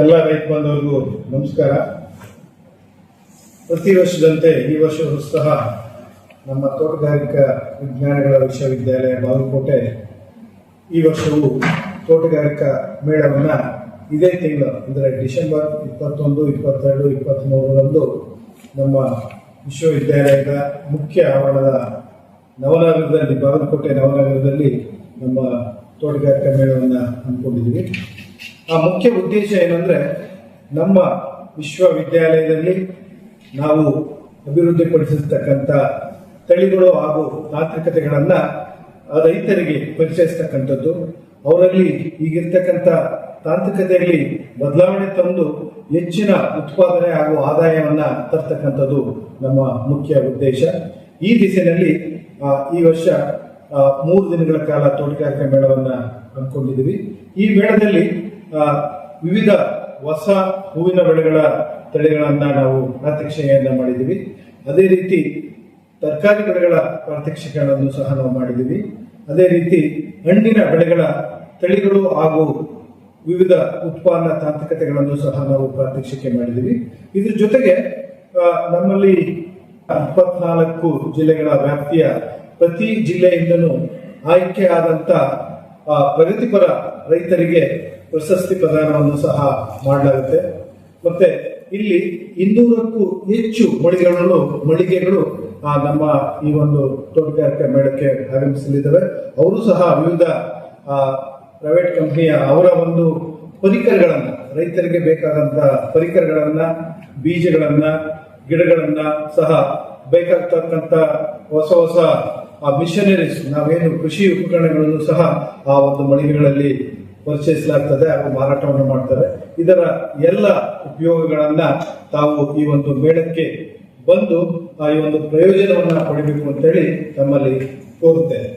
ಎಲ್ಲ ರೈತ ಬಾಂಧವರಿಗೂ ನಮಸ್ಕಾರ. ಪ್ರತಿ ವರ್ಷದಂತೆ ಈ ವರ್ಷವೂ ಸಹ ನಮ್ಮ ತೋಟಗಾರಿಕಾ ವಿಜ್ಞಾನಗಳ ವಿಶ್ವವಿದ್ಯಾಲಯ ಬಾಗಲಕೋಟೆ ಈ ವರ್ಷವು ತೋಟಗಾರಿಕಾ ಮೇಳವನ್ನು ಇದೇ ತಿಂಗಳು, ಅಂದರೆ ಡಿಸೆಂಬರ್ ಇಪ್ಪತ್ತೊಂದು, ಇಪ್ಪತ್ತೆರಡು ಇಪ್ಪತ್ತ್ಮೂರರಂದು ನಮ್ಮ ವಿಶ್ವವಿದ್ಯಾಲಯದ ಮುಖ್ಯ ಆವರಣದ ನವನಗರದಲ್ಲಿ, ಬಾಗಲಕೋಟೆ ನವನಗರದಲ್ಲಿ ನಮ್ಮ ತೋಟಗಾರಿಕಾ ಮೇಳವನ್ನು ಹಮ್ಮಿಕೊಂಡಿದ್ದೀವಿ. ಆ ಮುಖ್ಯ ಉದ್ದೇಶ ಏನಂದ್ರೆ ನಮ್ಮ ವಿಶ್ವವಿದ್ಯಾಲಯದಲ್ಲಿ ನಾವು ಅಭಿವೃದ್ಧಿಪಡಿಸಿರ್ತಕ್ಕಂಥ ತಳಿಗಳು ಹಾಗೂ ತಾಂತ್ರಿಕತೆಗಳನ್ನು ರೈತರಿಗೆ ಪರಿಚಯಿಸ್ತಕ್ಕಂಥದ್ದು. ಅವರಲ್ಲಿ ಈಗಿರ್ತಕ್ಕಂಥ ತಾಂತ್ರಿಕತೆಯಲ್ಲಿ ಬದಲಾವಣೆ ತಂದು ಹೆಚ್ಚಿನ ಉತ್ಪಾದನೆ ಹಾಗೂ ಆದಾಯವನ್ನ ತರ್ತಕ್ಕಂಥದ್ದು ನಮ್ಮ ಮುಖ್ಯ ಉದ್ದೇಶ. ಈ ದಿಸೆಯಲ್ಲಿ ಈ ವರ್ಷ ಮೂರು ದಿನಗಳ ಕಾಲ ತೋಟಗಾರಿಕೆ ಮೇಳವನ್ನ ಹಮ್ಮಿಕೊಂಡಿದ್ದೀವಿ. ಈ ಮೇಳದಲ್ಲಿ ವಿವಿಧ ಹೊಸ ಹೂವಿನ ಬೆಳೆಗಳ ತಳಿಗಳನ್ನು ನಾವು ಪ್ರಾತ್ಯಕ್ಷಿಕೆಯನ್ನ ಮಾಡಿದ್ದೀವಿ. ಅದೇ ರೀತಿ ತರಕಾರಿ ಬೆಳೆಗಳ ಪ್ರಾತ್ಯಕ್ಷಿಕೆಗಳನ್ನು ಸಹ ನಾವು ಮಾಡಿದ್ದೀವಿ. ಅದೇ ರೀತಿ ಹಣ್ಣಿನ ಬೆಳೆಗಳ ತಳಿಗಳು ಹಾಗೂ ವಿವಿಧ ಉತ್ಪಾದನಾ ತಾಂತ್ರಿಕತೆಗಳನ್ನು ಸಹ ನಾವು ಪ್ರಾತ್ಯಕ್ಷಿಕೆ ಮಾಡಿದ್ದೀವಿ. ಇದ್ರ ಜೊತೆಗೆ ನಮ್ಮಲ್ಲಿ ಇಪ್ಪತ್ನಾಲ್ಕು ಜಿಲ್ಲೆಗಳ ವ್ಯಾಪ್ತಿಯ ಪ್ರತಿ ಜಿಲ್ಲೆಯಿಂದಲೂ ಆಯ್ಕೆ ಆದಂತ ಆ, ಪ್ರಗತಿಪರ ರೈತರಿಗೆ ಪ್ರಶಸ್ತಿ ಪ್ರದಾನವನ್ನು ಸಹ ಮಾಡಲಾಗುತ್ತೆ. ಮತ್ತೆ ಇಲ್ಲಿ ಇನ್ನೂರಕ್ಕೂ ಹೆಚ್ಚು ಮಳಿಗೆಗಳು ಮಳಿಗೆಗಳು ನಮ್ಮ ಈ ಒಂದು ತೋಟಗಾರಿಕೆ ಮೇಳಕ್ಕೆ ಆಗಮಿಸಲಿದ್ದಾವೆ. ಅವರು ಸಹ ವಿವಿಧ ಪ್ರೈವೇಟ್ ಕಂಪನಿಯ ಅವರ ಒಂದು ಪರಿಕರಗಳನ್ನು ರೈತರಿಗೆ ಬೇಕಾದಂತಹ ಪರಿಕರಗಳನ್ನ ಬೀಜಗಳನ್ನ ಗಿಡಗಳನ್ನ ಸಹ ಬೇಕಾಗ್ತಕ್ಕಂಥ ಹೊಸ ಹೊಸ ಮಿಷನರೀಸ್ ನಾವೇನು ಕೃಷಿ ಉಪಕರಣಗಳನ್ನು ಸಹ ಆ ಒಂದು ಮಳಿಗೆಗಳಲ್ಲಿ ಪರಿಚಯಿಸಲಾಗ್ತದೆ ಹಾಗೂ ಮಾರಾಟವನ್ನು ಮಾಡ್ತಾರೆ. ಇದರ ಎಲ್ಲ ಉಪಯೋಗಗಳನ್ನ ತಾವು ಈ ಒಂದು ಮೇಳಕ್ಕೆ ಬಂದು ಆ ಈ ಒಂದು ಪ್ರಯೋಜನವನ್ನ ಪಡಿಬೇಕು ಅಂತೇಳಿ ತಮ್ಮಲ್ಲಿ ಕೋರುತ್ತೇನೆ.